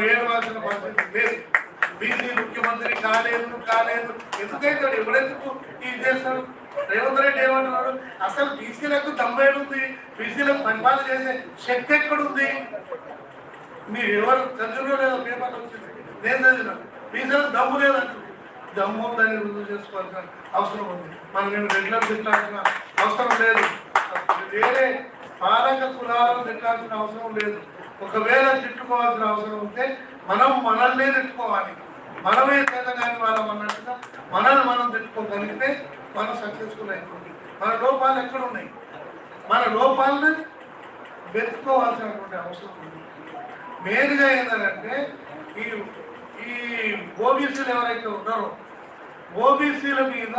మనం ఏడవలసిన పరిస్థితి లేదు. బీసీ ముఖ్యమంత్రి కాలేదు కాలేదు. ఎందుకైతే ఎప్పుడెందుకు ఇది చేస్తాడు రేవంత్ రెడ్డి ఏమంటున్నాడు? అసలు బీసీలకు దమ్మేడుంది బీసీలకు పరిపాలన చేసే శక్తి ఎక్కడుంది? మీరు ఎవరు చదివినో లేదో పేపర్లు వచ్చింది. నేను చదివిన. బీసీలకు దమ్ము లేదంటు దమ్ము ఉందని రుజువు చేసుకోవాల్సిన అవసరం ఉంది. మనం నేను రెగ్యులర్ తిట్టాల్సిన అవసరం లేదు. వేరే పాలక కులాలను తిట్టాల్సిన అవసరం లేదు. ఒకవేళ తిట్టుకోవాల్సిన అవసరం ఉంటే మనం మనల్నే తిట్టుకోవాలి. మనమే చేతగాని వాళ్ళం అన్నట్టుగా మనల్ని మనం తిట్టుకోగలిగితే మనం సక్సెస్ఫుల్ అయిపోతుంది. మన లోపాలు ఎక్కడ ఉన్నాయి మన లోపాలను వెతుక్కోవాల్సినటువంటి అవసరం ఉంది. మెయిన్గా ఏంటంటే ఈ ఈ ఓబీసీలు ఎవరైతే ఉన్నారో ఓబీసీల మీద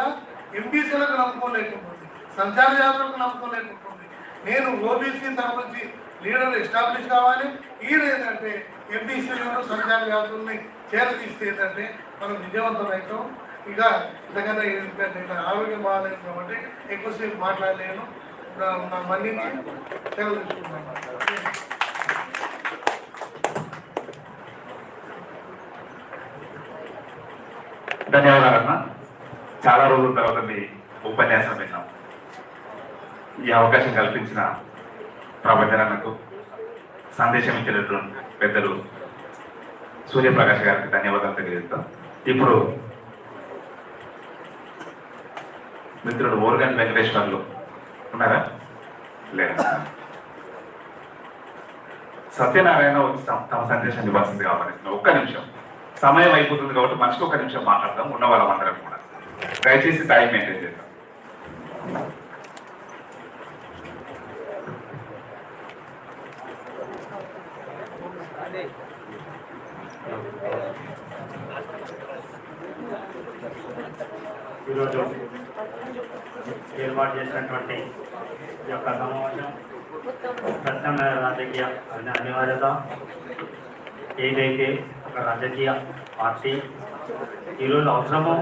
ఎంబీసీలకు నమ్ముకోలేకుంటుంది సంచార జాతరకు నమ్ముకోలేకుంటుంది నేను ఓబీసీ సంబంధించి లీడర్లు ఎస్టాబ్లిష్ కావాలి. ఈయన ఏంటంటే ఎంపీసీలను సంచార యాత్రల్ని చేరదీస్తే ఏంటంటే మనం విజయవంతమవుతాం. ఇక ఇంతకన్నా ఏంటంటే నాకు ఆరోగ్యం బాగాలేదు కాబట్టి ఎక్కువసేపు మాట్లాడలేను. నా- నా మన్నించి సెలవు చాలా రోజుల తర్వాత మీ ఉపన్యాసం విన్నాం. ఈ అవకాశం కల్పించిన ప్రభజనకు సందేశం ఇచ్చినటువంటి పెద్దలు సూర్యప్రకాష్ గారికి ధన్యవాదాలు తెలియజేస్తాం. ఇప్పుడు మిత్రుడు ఓర్గన్ వెంకటేశ్వర్లు ఉన్నారా? లేదా సత్యనారాయణ వచ్చి తమ- సందేశం సందేశాన్ని ఇవ్వాల్సింది కావాలి. ఒక్క నిమిషం. సమయం అయిపోతుంది కాబట్టి మనిషికి ఒక నిమిషం మాట్లాడదాం. ఉన్న వాళ్ళందరం కూడా. దయచేసి టైం మెయింటైన్ చేద్దాం. ఈరోజు ఏర్పాటు చేసినటువంటి ఈ యొక్క సమావేశం ప్రత్యేకమైన రాజకీయ అనే అనివార్యత ఏదైతే ఒక రాజకీయ పార్టీ ఈరోజు అవసరమో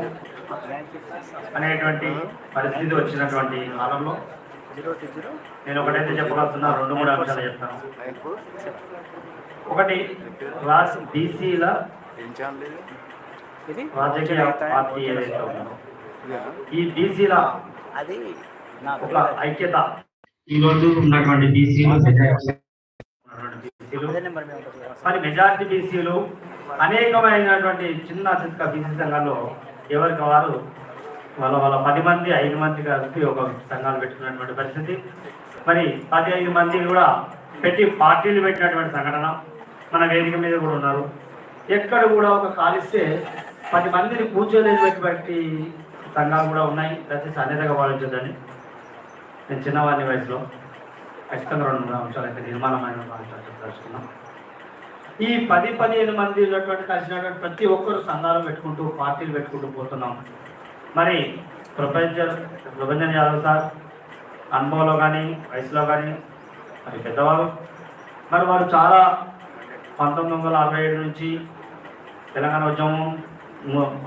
అనేటువంటి పరిస్థితి వచ్చినటువంటి కాలంలో నేను ఒకటైతే చెప్పగలుగుతున్నా రెండు మూడు అంశాలు చెప్తాను. ఒకటి క్లాస్ బీసీల రాజకీయ పార్టీ ఏదైతే ఉందో. ఈ బీసీల అది ఒక ఐక్యత. ఈ రోజు ఉన్నటువంటి బీసీలు. మరి మెజారిటీ బీసీలు అనేకమైనటువంటి చిన్న చిన్న బీసీ సంఘాల్లో ఎవరికి వారు వాళ్ళ వాళ్ళ పది మంది ఐదు మంది కలిపి ఒక సంఘాలు పెట్టుకున్నటువంటి పరిస్థితి. మరి పది ఐదు మంది కూడా పెట్టి పార్టీలు పెట్టినటువంటి సంఘటన మన వేదిక మీద కూడా ఉన్నారు. ఎక్కడ కూడా ఒక కాలిస్తే పది మందిని కూర్చోలేటువంటి సంఘాలు కూడా ఉన్నాయి. ప్రతి అన్యతగా భావించద్దని నేను చిన్నవాడిని వయసులో ఖచ్చితంగా రెండు మూడు అంశాలు అయితే నిర్మాణమైన అంశాలు చెప్పదలుచుకున్నాం ఈ పది పదిహేను మంది ఉన్నటువంటి కలిసినటువంటి ప్రతి ఒక్కరు సంఘాలు పెట్టుకుంటూ పార్టీలు పెట్టుకుంటూ పోతున్నాం. మరి ప్రొఫెసర్ ప్రభంజన్ యాదవ్ సార్ అనుభవంలో కానీ వయసులో కానీ మరి పెద్దవారు మరి వారు చాలా పంతొమ్మిది వందల అరవై ఏడు నుంచి తెలంగాణ ఉద్యమం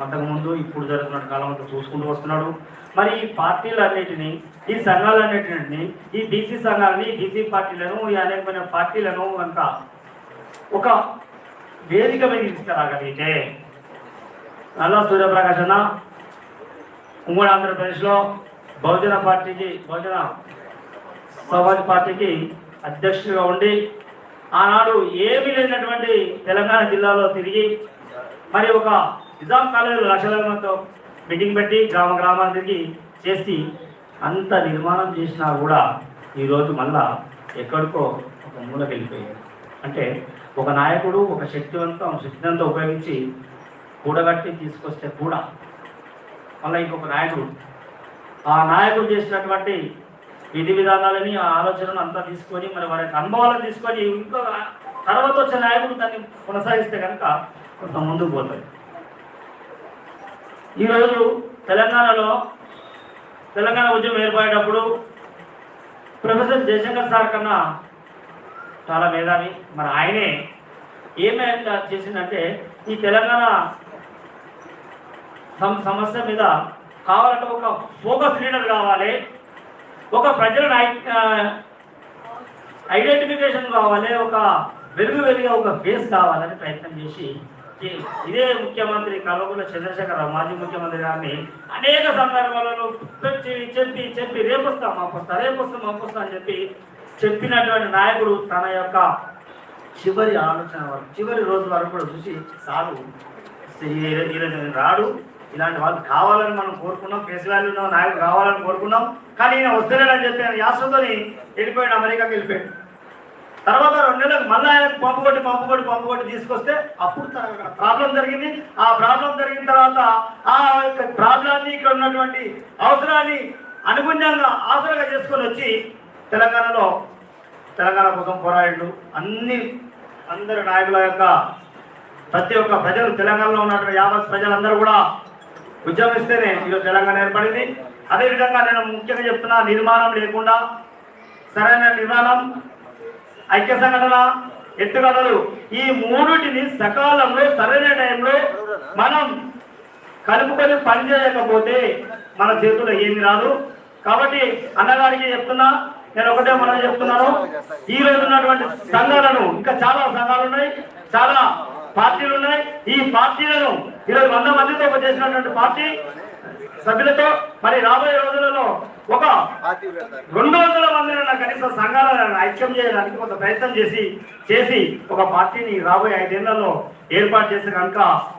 అంతకుముందు ఇప్పుడు జరుగుతున్న కాలం అంతా చూసుకుంటూ వస్తున్నాడు. మరి ఈ పార్టీలన్నిటిని ఈ సంఘాలన్నిటిని ఈ బీసీ సంఘాలని బీసీ పార్టీలను ఈ అనేకమైన పార్టీలను అంతా ఒక వేదిక మీద తీసుకురాగలిగితే నల్ల సూర్యప్రకాశ్ అన్న ఉమ్మడి ఆంధ్రప్రదేశ్లో బహుజన పార్టీకి బహుజన సమాజ్ పార్టీకి అధ్యక్షుడిగా ఉండి ఆనాడు ఏమీ లేనటువంటి తెలంగాణ జిల్లాలో తిరిగి మరి ఒక నిజాం కాలేజీలో లక్షల మందితో మీటింగ్ పెట్టి గ్రామ గ్రామాన్ని తిరిగి చేసి అంత నిర్మాణం చేసినా కూడా ఈరోజు మళ్ళా ఎక్కడికో ఒక మూలకి వెళ్ళిపోయారు అంటే ఒక నాయకుడు ఒక శక్తివంతం శక్తివంతం ఉపయోగించి కూడగట్టి తీసుకొస్తే కూడా మళ్ళీ ఇంకొక నాయకుడు ఆ నాయకుడు చేసినటువంటి విధి విధానాలని ఆ ఆలోచనను అంతా తీసుకొని మరి వారి యొక్క అనుభవాలను తీసుకొని ఇంకో తర్వాత వచ్చే నాయకుడు దాన్ని కొనసాగిస్తే కనుక కొంత ముందుకు పోతాయి ఈరోజు తెలంగాణలో తెలంగాణ ఉద్యమం ఏర్పడేటప్పుడు ప్రొఫెసర్ జయశంకర్ సార్ కన్నా చాలా మేధావి. మరి ఆయనే ఏమైనా చేసిందంటే ఈ తెలంగాణ సమస్య మీద కావాలంటే ఒక ఫోకస్ లీడర్ కావాలి. ఒక ప్రజలను ఐడెంటిఫికేషన్ కావాలి ఒక వెలుగు వెలుగు ఒక ఫేస్ కావాలని ప్రయత్నం చేసి ఇదే ముఖ్యమంత్రి కల్వకుంట్ల చంద్రశేఖర మాజీ ముఖ్యమంత్రి గారిని అనేక సందర్భాలలో పెట్టి చెప్పి చెప్పి రేపొస్తా వస్తాం మాకు వస్తా అని చెప్పి చెప్పినటువంటి నాయకుడు తన యొక్క చివరి ఆలోచన వరకు చివరి రోజు వరకు కూడా చూసి సారు ఈ- రాడు ఇలాంటి వాళ్ళు కావాలని మనం కోరుకున్నాం ఫేస్ వాల్యూ ఉన్న నాయకుడు కావాలని కోరుకున్నాం. కానీ ఈయన వస్తలేడని చెప్పి ఆయన యాసతోని వెళ్ళిపోయాడు అమెరికాకి వెళ్ళిపోయాడు. తర్వాత రెండు నెలలకు మళ్ళీ ఆయన పంపుకొట్టి పంపుకొట్టి పంపుకొట్టి తీసుకొస్తే అప్పుడు ప్రాబ్లం జరిగింది. ఆ ప్రాబ్లం జరిగిన తర్వాత ఆ యొక్క ప్రాబ్లాన్ని ఇక్కడ ఉన్నటువంటి అవసరాన్ని అనుగుణ్యంగా ఆసరగా చేసుకొని వచ్చి తెలంగాణలో తెలంగాణ కోసం పోరాడు అన్ని అందరి నాయకుల యొక్క ప్రతి ఒక్క ప్రజలు తెలంగాణలో ఉన్నటువంటి యావత్ ప్రజలందరూ కూడా ఉద్యమిస్తేనే ఈరోజు తెలంగాణ ఏర్పడింది. అదేవిధంగా నేను ముఖ్యంగా చెప్తున్నా నిర్మాణం లేకుండా సరైన నిర్మాణం ఐక్య సంఘటన ఎత్తుగడలు ఈ మూడుటిని సకాలంలో సరైన టైంలో మనం కలుపుకొని పనిచేయకపోతే మన చేతుల్లో ఏమి రాదు. కాబట్టి అన్నగారికి చెప్తున్నా నేను ఒకటే మనం చెప్తున్నాను. ఈ రోజు ఉన్నటువంటి సంఘాలను ఇంకా చాలా సంఘాలు ఉన్నాయి. చాలా పార్టీలు ఉన్నాయి ఈ పార్టీలను ఈరోజు వంద మందితో చేసినటువంటి పార్టీ సభ్యులతో మరి రాబోయే రోజులలో ఒక రెండు వందల మందిని కనీసం సంఘాలను ఐక్యం చేయడానికి కొంత ప్రయత్నం చేసి చేసి ఒక పార్టీని రాబోయే ఐదేళ్ళలో ఏర్పాటు చేస్తే కనుక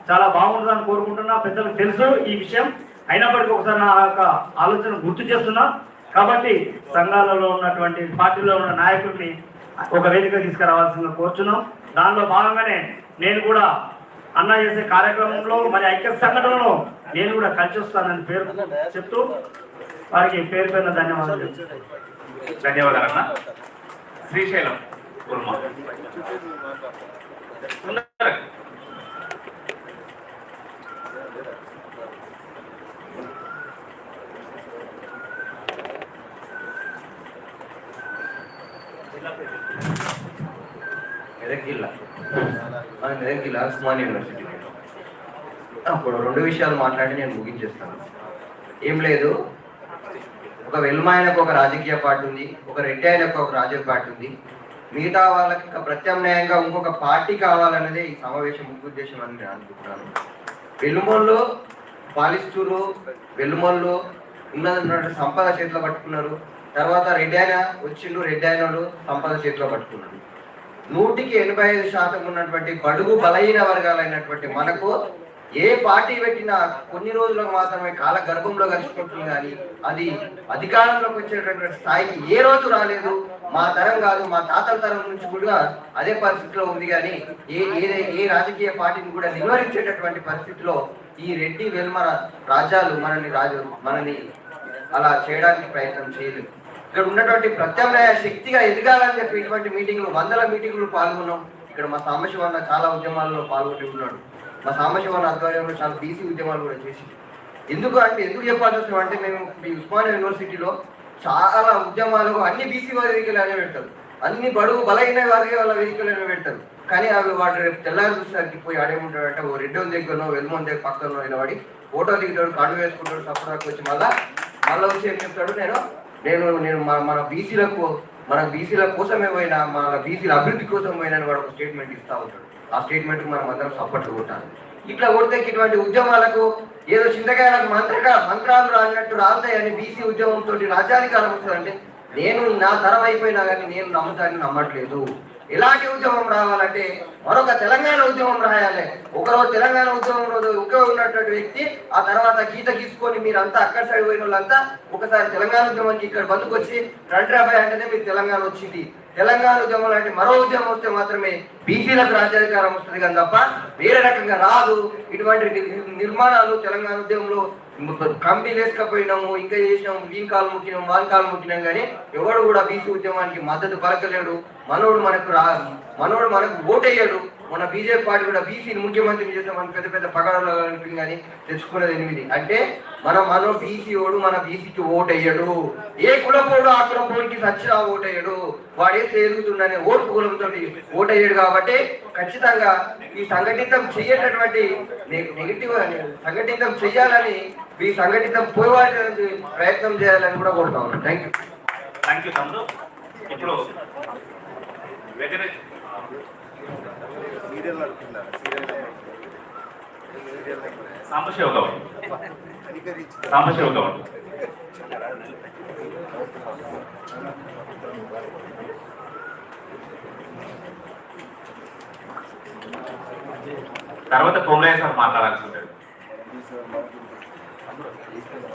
చాలా బాగుంటుందని కోరుకుంటున్నా. పెద్దలకు తెలుసు ఈ విషయం. అయినప్పటికీ ఒకసారి నా యొక్క ఆలోచన గుర్తు చేస్తున్నా. కాబట్టి సంఘాలలో ఉన్నటువంటి పార్టీలో ఉన్న నాయకుల్ని ఒక వేదిక తీసుకురావాల్సిందిగా కోరుచున్నాం. దానిలో భాగంగానే నేను కూడా అన్న చేసే కార్యక్రమంలో మరి ఐక్య సంఘటనలో నేను కూడా కలిసి వస్తానని పేరు చెప్తూ వారికి పేరు పేరున ధన్యవాదాలు. ధన్యవాదాలు అన్న. శ్రీశైలం ఉర్మ ఉన్నారు. మెదక్ జిల్లా మన ఉస్మాన్ యూనివర్సిటీ. అప్పుడు రెండు విషయాలు మాట్లాడి నేను ముగించేస్తాను. ఏం లేదు. ఒక వెల్మాయనకు ఒక రాజకీయ పార్టీ ఉంది ఒక రెడ్డి ఆయనకు ఒక రాజకీయ పార్టీ ఉంది. మిగతా వాళ్ళకి ప్రత్యామ్నాయంగా ఇంకొక పార్టీ కావాలన్నదే ఈ సమావేశం ముఖ్య ఉద్దేశం అని నేను అనుకుంటున్నాను. వెలుమల్లో పాలిస్తూరు వెలుమల్లో ఉన్నటువంటి సంపద చేతిలో పట్టుకున్నారు. తర్వాత రెడ్డి ఆయన వచ్చిండు రెడ్డి అయిన వాళ్ళు సంపద చేతిలో పట్టుకున్నారు నూటికి ఎనభై ఐదు శాతం ఉన్నటువంటి బడుగు బలహీన వర్గాలైనటువంటి మనకు ఏ పార్టీ పెట్టినా కొన్ని రోజులకు మాత్రమే కాల గర్భంలో కలిసిపోతుంది కానీ అది అధికారంలోకి వచ్చేటటువంటి స్థాయికి ఏ రోజు రాలేదు. మా తరం కాదు మా తాతల తరం నుంచి కూడా అదే పరిస్థితిలో ఉంది కానీ ఏ ఏ ఏ రాజకీయ పార్టీని కూడా నిలువరించేటటువంటి పరిస్థితిలో ఈ రెడ్డి వెల్మర రాజ్యాలు మనల్ని రాజు మనల్ని అలా చేయడానికి ప్రయత్నం చేయలేదు. ఇక్కడ ఉన్నటువంటి ప్రత్యామ్నాయ శక్తిగా ఎదగాలని చెప్పి ఇటువంటి మీటింగ్లు వందల మీటింగ్లు పాల్గొన్నాం. ఇక్కడ మా సాంబశివన్న చాలా ఉద్యమాల్లో పాల్గొని ఉన్నాడు. మా సాంబశివన్న ఆధ్వర్యంలో చాలా బీసీ ఉద్యమాలు కూడా చేసి ఎందుకు అంటే ఎందుకు చెప్పాల్సి వస్తుంది అంటే మేము ఈ ఉస్మానియా యూనివర్సిటీలో చాలా ఉద్యమాలు అన్ని బీసీ వేదికలు అనే పెడతారు. అన్ని బడుగు బలహీన వాళ్ళ వేదికలు అనే పెడతారు. కానీ అవి వాడు రేపు తెల్లారి చూసేసరికి పోయి ఆడేముంటాడంటే ఓ రెడ్డి దగ్గరనో వెల్మోన్ దగ్గర పక్కనో నిలబడి ఫోటో దిగుతాడు కడు వేసుకుంటాడు సపరాకు వచ్చి మళ్ళా మళ్ళీ వచ్చి ఏం చెప్తాడు? నేను నేను నేను మన మన బీసీలకు మన బీసీల కోసమే పోయినా మన బీసీల అభివృద్ధి కోసం పోయినా అని వాడు ఒక స్టేట్మెంట్ ఇస్తా ఉంటాడు. ఆ స్టేట్మెంట్ మనం అందరం సపోర్ట్ కొట్టాలి. ఇట్లా కొడితే ఇటువంటి ఉద్యమాలకు ఏదో చింతకాయలకు మంత్రక మంత్రాలు రానట్టు రాస్తాయని బీసీ ఉద్యమంతో రాజ్యాధికారం వస్తుందంటే నేను నా తరం అయిపోయినా కానీ నేను నమ్ముతానని నమ్మట్లేదు. ఇలాంటి ఉద్యమం రావాలంటే మరొక తెలంగాణ ఉద్యమం రాయాలి. ఒకరోజు తెలంగాణ ఉద్యమం రోజు ఒకే ఉన్నటువంటి వ్యక్తి ఆ తర్వాత గీత గీసుకొని మీరంతా అక్కడ సైడ్ పోయిన వాళ్ళంతా ఒకసారి తెలంగాణ ఉద్యమానికి ఇక్కడ బతుకొచ్చి రండ్రాబాయ్ అంటేనే మీరు తెలంగాణ వచ్చింది. తెలంగాణ ఉద్యమం లాంటి మరో ఉద్యమం వస్తే మాత్రమే బీసీలకు రాజ్యాధికారం వస్తుంది కానీ తప్ప వేరే రకంగా రాదు. ఇటువంటి ని- నిర్మాణాలు తెలంగాణ ఉద్యమంలో కంపెనీలు వేసుకపోయినాము ఇంకా చేసినాము వీన్ కాలు ముక్కినాం వాని కాలు ముక్కినాం కానీ ఎవడు కూడా బీసీ ఉద్యమానికి మద్దతు పలకలేడు. మనోడు మనకు రా మనోడు మనకు ఓటేయడు. మన బీజేపీ పార్టీ కూడా బీసీని ముఖ్యమంత్రిని చేస్తామని పెద్ద పెద్ద పగడలు కనిపించింది కానీ తెచ్చుకున్నది ఎనిమిది. అంటే మన మన బీసీ ఓడు మన బీసీకి ఓటేయడు ఏ కులపోడు ఆ కులపోడికి సచ్చినా ఓటేయడు వాడేస్తే ఎదుగుతుండనే ఓటు కులంతో ఓటేయడు కాబట్టి ఖచ్చితంగా ఈ సంఘటితం చెయ్యేటటువంటి నెగిటివ్ సంఘటితం చెయ్యాలని ఈ సంఘటితం పోవాలని ప్రయత్నం చేయాలని కూడా కోరుతా ఉన్నాను. థ్యాంక్ యూ థ్యాంక్ యూ ఇప్పుడు సీరియల్ నడుపుతున్నారు సీరియల్ సాంబశివ గౌడ్ సాంబశివ గౌడ్ తర్వాత కోమలయ్య సార్ మాట్లాడాల్సి ఉంటుంది.